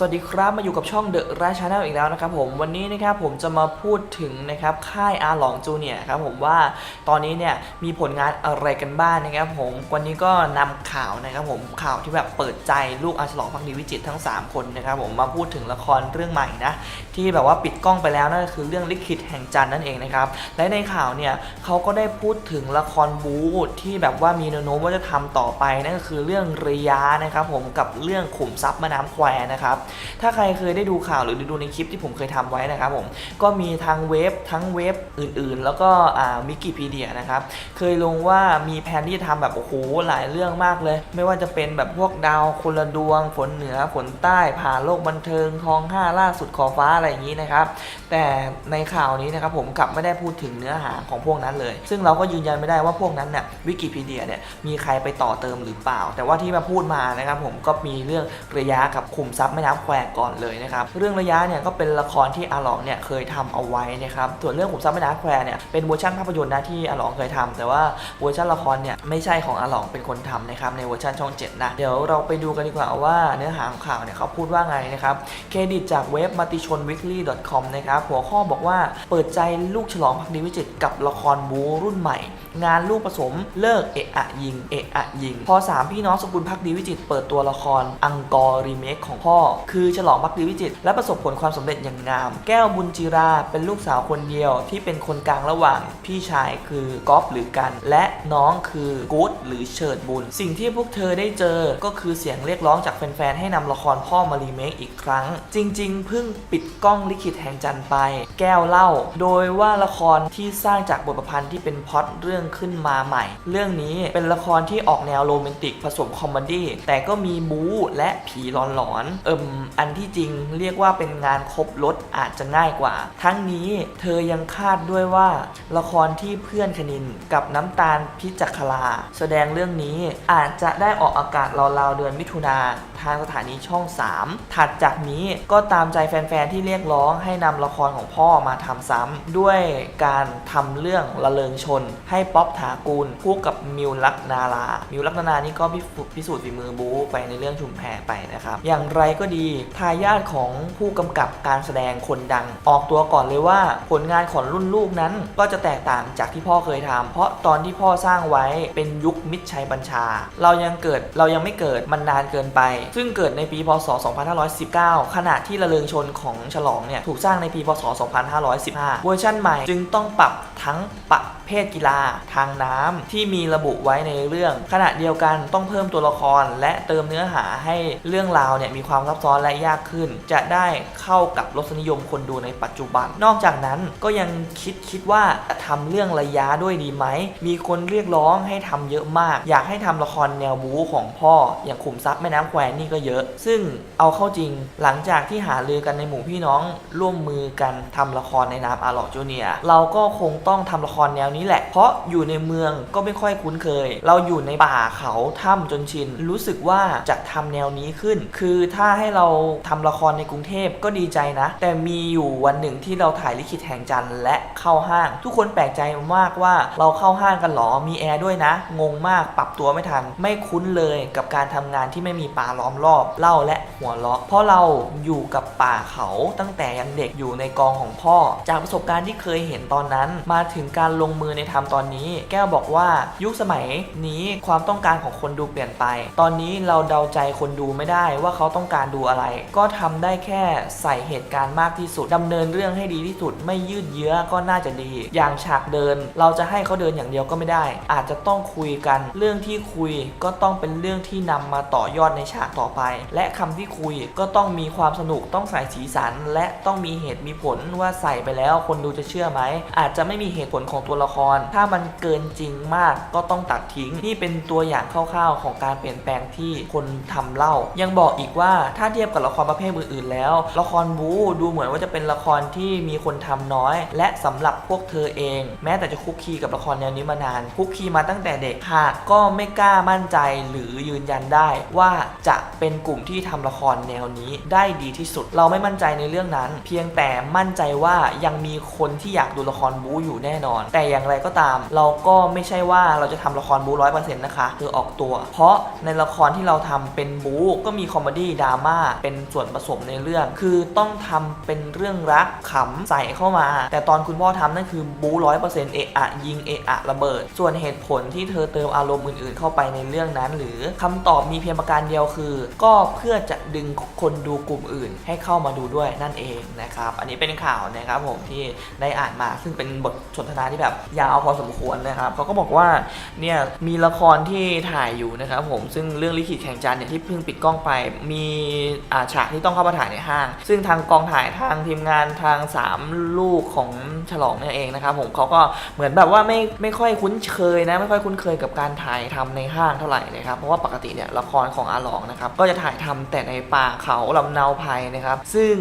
สวัสดีครับมาอยู่กับช่อง The r a c h a n n e l อีกแล้วนะครับผมวันนี้นะครับผมจะมาพูดถึงนะครับค่ายอาหลองจูเนียครับผมว่าตอนนี้เนี่ยมีผลงานอะไรกันบ้างนะครับผมวันนี้ก็นำข่าวนะครับผมข่าวที่แบบเปิดใจลูกอาฉลองพักดีวิจิตทั้ง 3 คนนะครับผมมาพูดถึงละครเรื่องใหม่นะที่แบบว่าปิดกล้องไปแล้วนั่นก็คือเรื่องลิขิตแห่งจันทร์นั่นเองนะครับและในข่าวเนี่ยเขาก็ได้พูดถึงละครบู๊ที่แบบว่ามีแนวโน้มว่าจะทำต่อไปนั่นก็คือเรื่องระยะนะครับผมกับเรื่องขุมทรัพย์แม่น้ำแควนะครับถ้าใครเคยได้ดูข่าวหรือดูในคลิปที่ผมเคยทำไว้นะครับผมก็มีทางเว็บทั้งเว็บอื่นๆ แล้วก็อ่าวิกิพีเดียนะครับเคยลงว่ามีแผนที่จะทำแบบโอ้โหหลายเรื่องมากเลย ไม่ว่าจะเป็นแบบพวกดาวคนละดวงฝนเหนือฝนใต้ผ่าโลกบันเทิงทองห้าล่าสุดขอฟ้าอะไรอย่างนี้นะครับแต่ในข่าวนี้นะครับผมกลับไม่ได้พูดถึงเนื้อหาของพวกนั้นเลย ซึ่งเราก็ยืนยันไม่ได้ว่าพวกนั้นเนี่ยวิกิพีเดียเนี่ยมีใครไปต่อเติมหรือเปล่า แต่ว่าที่มาพูดมานะครับผมก็มีเรื่องระยะกับขุมทรัพย์แม่น้ำแควก่อนเลยนะครับเรื่องระยะเนี่ยก็เป็นละครที่อาหลองเนี่ยเคยทำเอาไว้นะครับส่วนเรื่องขุมทรัพย์แม่น้ำแควเนี่ยเป็นเวอร์ชันภาพยนตร์นะที่อาหลองเคยทำแต่ว่าเวอร์ชันละครเนี่ยไม่ใช่ของอาหลองเป็นคนทำนะครับในเวอร์ชันช่อง7นะเดี๋ยวเราไปดูกันดีกว่าว่าเนื้อหาของข่าวเนี่ยเขาพูดว่าไงนะครับเครดิตจากเว็บมัติชน weekly com นะครับหัวข้อบอกว่าเปิดใจลูกฉลองพักดีวิจิตกับละครบูรุ่นใหม่ งานลูกผสมเลิกเอะอะยิงเอะอะยิง พอสามพี่น้องสกุลพักดีวิจิตเปิดตัวละครอังกอร์รีเมคของพ่อคือฉลองพักดีวิจิตและประสบผลความสำเร็จอย่างงาม แก้วบุญจิราเป็นลูกสาวคนเดียวที่เป็นคนกลางระหว่าง พี่ชายคือก๊อฟหรือกัน และน้องคือกู๊ดหรือเฉิดบุญ สิ่งที่พวกเธอได้เจอก็คือเสียงเรียกร้องจากแฟนๆให้นำละครพ่อมารีเมคอีกครั้ง จริง ๆ เพิ่งปิดกล้องลิขิตแห่งจันทร์ไป แก้วเล่า โดยว่าละครที่สร้างจากบทประพันธ์ที่เป็นพ็อตเรื่องขึ้นมาใหม่ เรื่องนี้เป็นละครที่ออกแนวโรแมนติกผสมคอมเมดี้แต่ก็มีบู๊และผีหลอนๆเอิ่มอันที่จริงเรียกว่าเป็นงานครบรถอาจจะง่ายกว่า ทั้งนี้เธอยังคาดด้วยว่า ละครที่เพื่อนคณินกับน้ำตาลพิจักลาแสดงเรื่องนี้อาจจะได้ออกอากาศราวๆเดือนมิถุนาทางสถานีช่อง 3 ถัดจากนี้ก็ตามใจแฟนๆ ที่เรียกร้องให้นำละครของพ่อมาทำซ้ำด้วยการทำเรื่องละเลงชน ให้ป๊อปถากูลคู่กับมิวลักนาลามิวลักนาลานี่ก็พิสูจน์พิสูจน์ฝีมือบู๊ไปในเรื่องชุมแพไปนะครับ อย่างไรก็ดีทายาทของผู้กำกับการแสดงคนดัง ออกตัวก่อนเลยว่าผลงานของรุ่นลูกนั้นก็จะแตกต่างจากที่พ่อเคยทำเพราะตอนที่พ่อสร้างไว้เป็นยุคมิตรชัยบัญชา เรายังเกิดเรายังไม่เกิดมันนานเกินไป ซึ่งเกิดในปีพศ 2519 ขณะที่ระเริงชนของฉลองเนี่ยถูกสร้างในปีพศ 2515 เวอร์ชั่นใหม่จึงต้องปรับทั้งประ เภทกีฬาทางน้ำที่มีระบุไว้ในเรื่อง ขณะเดียวกันต้องเพิ่มตัวละครและเติมเนื้อหาให้เรื่องราวเนี่ยมีความซับซ้อนและยากขึ้น จะได้เข้ากับรสนิยมคนดูในปัจจุบัน นอกจากนั้นก็ยังคิดคิดว่าจะทำเรื่องระยะด้วยดีไหม มีคนเรียกร้องให้ทำเยอะมาก อยากให้ทำละครแนวบู๊ของพ่อ อย่างขุมทรัพย์แม่น้ำแควนี่ก็เยอะ ซึ่งเอาเข้าจริงหลังจากที่หาลือกันในหมู่พี่น้องร่วมมือกันทำละครในนามอาร์ลอจูเนียเราก็คงต้องทำละครแนวนี้แหละ เพราะอยู่ในเมืองก็ไม่ค่อยคุ้นเคย เราอยู่ในป่าเขาถ้ำจนชิน รู้สึกว่าจะทำแนวนี้ขึ้น คือถ้าให้เราทำละครในกรุงเทพก็ดีใจนะ แต่มีอยู่วันหนึ่งที่เราถ่ายลิขิตแห่งจันทร์และเข้าห้าง ทุกคนแปลกใจมากว่าเราเข้าห้างกันหรอมีแอร์ด้วยนะ งงมากปรับตัวไม่ทัน ไม่คุ้นเลยกับการทำงานที่ไม่มีป่าล้อมรอบเล่าและหัวเราะเพราะเราอยู่กับป่าเขาตั้งแต่ยังเด็กอยู่ในกองของพ่อ จากประสบการณ์ที่เคยเห็นตอนนั้น มาถึงการลงมือในทำตอนนี้ แก้วบอกว่ายุคสมัยนี้ความต้องการของคนดูเปลี่ยนไป ตอนนี้เราเดาใจคนดูไม่ได้ว่าเขาต้องการดูอะไร ก็ทำได้แค่ใส่เหตุการณ์มากที่สุดดำเนินเรื่องให้ดีที่สุด ไม่ยืดเยื้อก็น่าจะดี อย่างฉากเดิน เราจะให้เขาเดินอย่างเดียวก็ไม่ได้ อาจจะต้องคุยกัน เรื่องที่คุยก็ต้องเป็นเรื่องที่นำมาต่อยอดในฉากต่อไป และคำที่คุยก็ต้องมีความสนุกต้องใส่สีสัน และต้องมีเหตุมีผลว่าใส่ไปแล้วคนดูจะเชื่อไหมอาจจะไม่มีเหตุผลของตัวละคร ถ้ามันเกินจริงมากก็ต้องตัดทิ้ง นี่เป็นตัวอย่างคร่าวๆ ของการเปลี่ยนแปลงที่คนทำเล่า ยังบอกอีกว่าถ้าเทียบกับละครประเภทอื่นๆแล้ว ละครบู๊ดูเหมือนว่าจะเป็นละครที่มีคนทำน้อย และสำหรับพวกเธอเอง แม้แต่จะคุกคีกับละครแนวนี้มานาน คุกคีมาตั้งแต่เด็กหากก็ไม่กล้ามั่นใจหรือยืนยันได้ว่าจะเป็นกลุ่มที่ทำละครแนวนี้ได้ดีที่สุด เราไม่มั่นใจในเรื่องนั้น เพียงแต่มั่นใจว่ายังมีคนที่อยากดูละครบู๊อยู่แน่นอน แต่อย่างไรก็ตาม เราก็ไม่ใช่ว่าเราจะทำละครบูร้อยเปอร์เซ็นต์นะคะคือออกตัว เพราะในละครที่เราทำเป็นบูก็มีคอมเมดี้ดราม่าเป็นส่วนผสมในเรื่อง คือต้องทำเป็นเรื่องรักขำใส่เข้ามา แต่ตอนคุณพ่อทำนั่นคือบูร้อยเปอร์เซ็นต์เอะอะยิงเอะอะระเบิด ส่วนเหตุผลที่เธอเติมอารมณ์อื่นๆ เข้าไปในเรื่องนั้น หรือคำตอบมีเพียงประการเดียวคือ ก็เพื่อจะดึงคนดูกลุ่มอื่น ให้เข้ามาดูด้วยนั่นเองนะครับ อันนี้เป็นข่าวนะครับผมที่ได้อ่านมาซึ่งเป็นบทสนทนาที่แบบยาวพอสมควรนะครับเขาก็บอกว่าเนี่ยมีละครที่ถ่ายอยู่นะครับผมซึ่งเรื่องลิขิตแข่งจันเนี่ยที่เพิ่งปิดกล้องไปมีอาฉากที่ต้องเข้ามาถ่ายในห้าง ซึ่งทางกองถ่ายทางทีมงานทางสามลูกของฉลองเนี่ยเองนะครับผมเขาก็เหมือนแบบว่าไม่ไม่ค่อยคุ้นเคยนะไม่ค่อยคุ้นเคยกับการถ่ายทำในห้างเท่าไหร่นะครับเพราะว่าปกติเนี่ยละครของอาหลองนะครับก็จะถ่ายทำแต่ในป่าเขาลำเนาไพรนะครับ ซึ่ง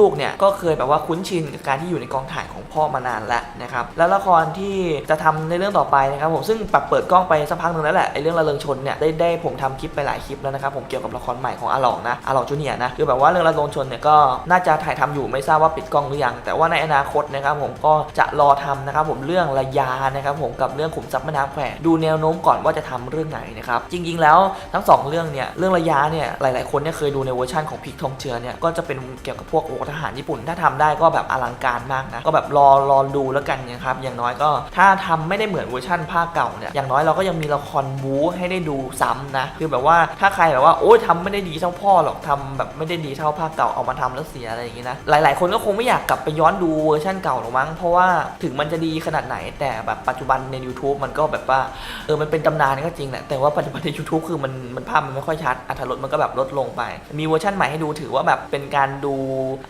ลูกๆเนี่ยก็เคยแบบว่าคุ้นชินกับการที่อยู่ในกองถ่ายของพ่อมานานแล้วนะครับแล้วละครที่จะทำในเรื่องต่อไปนะครับผมซึ่งปรับเปิดกล้องไปสักพักหนึ่งแล้วแหละไอ้เรื่องระเริงชนเนี่ยได้ได้ผมทำคลิปไปหลายคลิปแล้วนะครับผมเกี่ยวกับละครใหม่ของอาหลองนะอาหลองจูเนียนะคือแบบว่าเรื่องระเริงชนเนี่ยก็น่าจะถ่ายทำอยู่ไม่ทราบว่าปิดกล้องหรือยัง แต่ว่าในอนาคตนะครับผมก็จะรอทำนะครับผมเรื่องระยานะครับผมกับเรื่องขุมทรัพย์แม่น้ำแควดูแนวโน้มก่อนว่าจะทำเรื่องไหนนะครับจริง ๆ แล้วทั้งสองเรื่องเนี่ยเรื่องระยะเนี่ยหลาย ๆ คนเนี่ยเคยดูในเวอร์ชันของพิกทองเจือเนี่ยก็จะเป็นเกี่ยวกับพวกโอทหารญี่ปุ่นถ้าทำได้ก็แบบอลังการมากนะก็แบบรอรอดูแล้วกันนะครับอย่างน้อยก็ถ้าทำไม่ได้เหมือนเวอร์ชันภาคเก่าเนี่ยอย่างน้อยเราก็ยังมีละครบู๊ให้ได้ดูซ้ำนะคือแบบว่าถ้าใครแบบว่าโอ้ยทำไม่ได้ดีเท่าพ่อหรอกทำแบบไม่ได้ดีเท่าภาคเก่าเอามาทำแล้วเสียอะไรอย่างงี้นะหลาย ๆ คนก็คงไม่อยากกลับไปย้อนดูเวอร์ชันเก่าหรอกมั้งเพราะว่าถึงมันจะดีขนาดไหน แต่แบบปัจจุบันใน YouTube มันก็แบบว่าเออมันเป็นตำนานก็จริงแหละแต่ว่าปัจจุบันใน YouTube คือมันมันภาพมันไม่ค่อยชัดอัตรสมันก็แบบลดลงไป มีเวอร์ชันใหม่ให้ดูถือว่าแบบเป็นการดู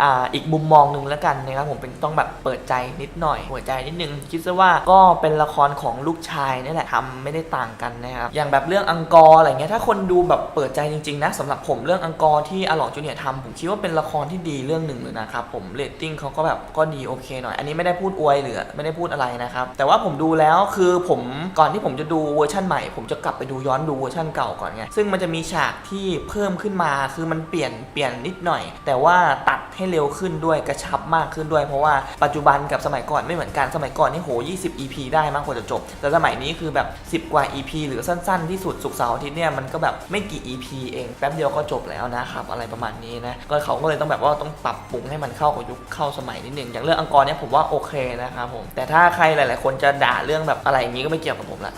อ่าอีกมุมมองหนึ่งแล้วกันนะครับผมเป็นต้องแบบเปิดใจนิดหน่อยหัวใจนิดนึงคิดซะว่าว่าก็เป็นละครของลูกชายนี่แหละทำไม่ได้ต่างกันนะครับอย่างแบบเรื่องอังกอร์อะไรเงี้ยถ้าคนดูแบบเปิดใจจริงๆนะสำหรับผมเรื่องอังกอร์ที่อลองจูเนียร์ทำผมคิดว่าเป็นละครที่ดีเรื่องหนึ่งเลยนะครับผมเรตติ้งเขาก็แบบก็ดีโอเคหน่อย อันนี้ไม่ได้พูดอวยหรือไม่ได้พูดอะไรนะครับแต่ว่าผมดูแล้วคือผมก่อนที่ผมจะดูเวอร์ชันใหม่ ผมจะกลับไปดูย้อนดูเวอร์ชันเก่าก่อนไงซึ่งมันจะมีฉากที่เพิ่มขึ้นมาคือมันเปลี่ยนเปลี่ยนนิดหน่อย แต่ว่าตัดให้เร็วขึ้นด้วยกระชับมากขึ้นด้วย เพราะว่าปัจจุบันกับสมัยก่อนไม่เหมือนกันสมัยก่อนนี่โห20 EP ได้มากกว่าจะจบ แต่สมัยนี้คือแบบ 10 กว่า EP หรือสั้น ๆ ที่สุดสุกเสาร์อาทิตย์เนี่ยมันก็แบบไม่กี่ EP เองแป๊บเดียวก็จบแล้วนะครับอะไรประมาณนี้นะก็เขาก็เลยต้องแบบว่าต้องปรับปรุงให้มันเข้ากับยุคเข้าสมัยนิดนึงอย่างเรื่องอังกอร์เนี่ยผมว่าโอเคนะครับผมแต่ถ้าใครหลาย ๆ คนจะด่าเรื่องแบบอะไรอย่างนี้ก็ไม่เกี่ยวกับผมละ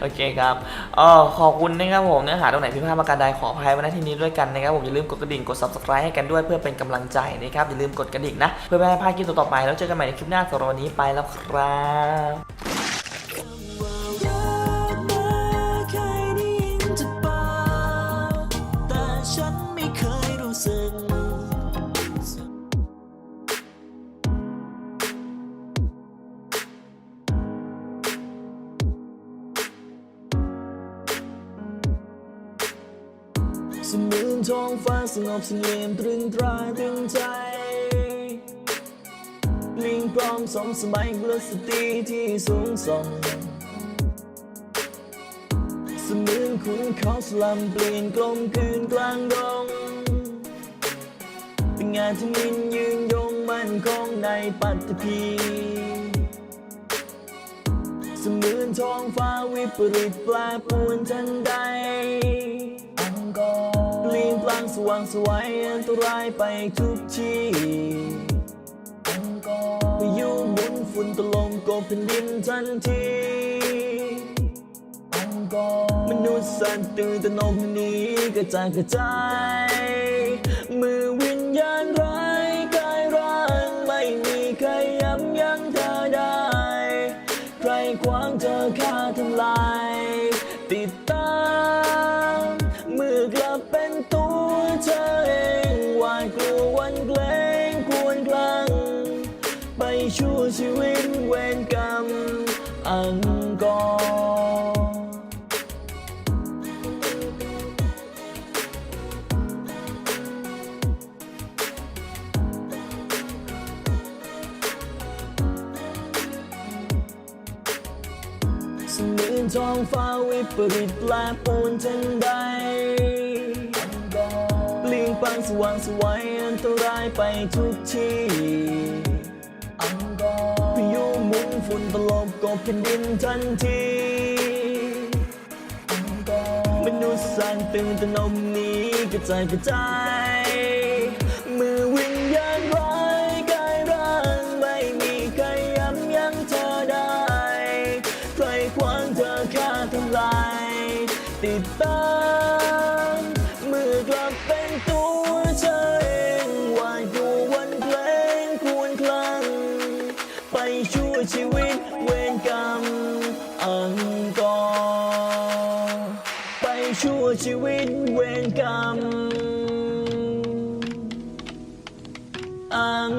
โอเคครับอ๋อขอบคุณนะครับผมเนื้อหาตรงไหนพิมพ์พลาดประการใดขออภัยไว้ณที่นี้ด้วยกันนะครับผมอย่าลืมกดกระดิ่งกด subscribe ให้กันด้วยเพื่อเป็นกำลังใจนะครับอย่าลืมกดกระดิ่งนะเพื่อไม่ให้พลาดคลิปต่อๆไปแล้วเจอกันใหม่ในคลิปหน้าสำหรับวันนี้ไปแล้วครับฉันไม่เคย ท้องฟ้าสงบเสงี่ยมตรึงตราตรึงใจปลิงพร้อมสมสมัยกลสตรีที่สูงส่งเสมือนคุณเขาสลัมเปลี่ยนกลมคืนกลางดง เป็นงานที่มินยืนยงมั่นคงในปัตตภีเสมือนท้องฟ้าวิปริตแปรปรวนทันใดอังกอร์ ลี่ยนพลางสว่างสวยอันตรายไปทุกที่พายุหมุนฝุ่นตลมกบแผ่นดินทันทีมนุษย์สัตว์ตื่นตระหนกหนีกระจายกระจาย ชั่วชีวิตเวรกรรมอังกอร์สมือนท้องฟ้าวิปริตแปรปรวนทันใดเปลี่ยนปางสว่างสวยอันตรายไปทุกที่ มุนฝุ่นตลบกบแผ่นดินทันทีมนุษย์สร้างตื่นตระหนมนี้กระจายกระจาย ชัวชีวิตเวรกรรมอังกอร์ไปชั่วชีวิตเวรกรรมอัง